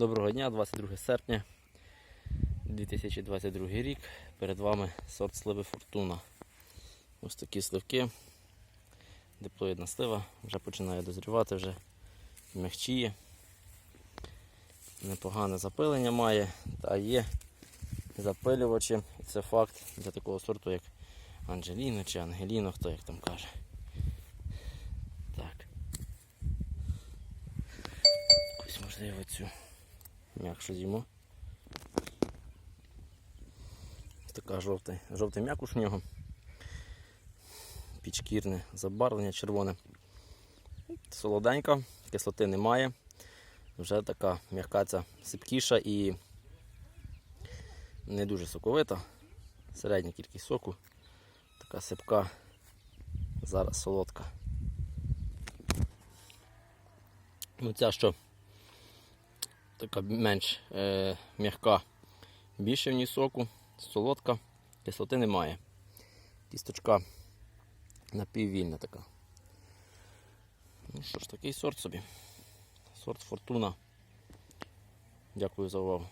Доброго дня, 22 серпня 2022 рік. Перед вами сорт сливи Фортуна. Ось такі сливки. Диплоїдна слива вже починає дозрівати, вже м'якчіє. Непогане запилення має, та є запилювачі. Це факт для такого сорту, як Анджеліно чи Ангеліно, хто як там каже. Так. Ось можливо цю м'якшу з'їмо. Така жовтий, жовтий м'якуш в нього. Підшкірне забарвлення червоне. Солоденька, кислоти немає. Вже така м'яка ця сипкіша і не дуже соковита. Середня кількість соку. Така сипка, зараз солодка. Ну, ця що така менш е, м'яка, більше в ній соку, солодка, кислоти немає. Кісточка напіввільна така. Ну що ж, такий сорт собі. Сорт фортуна. Дякую за увагу.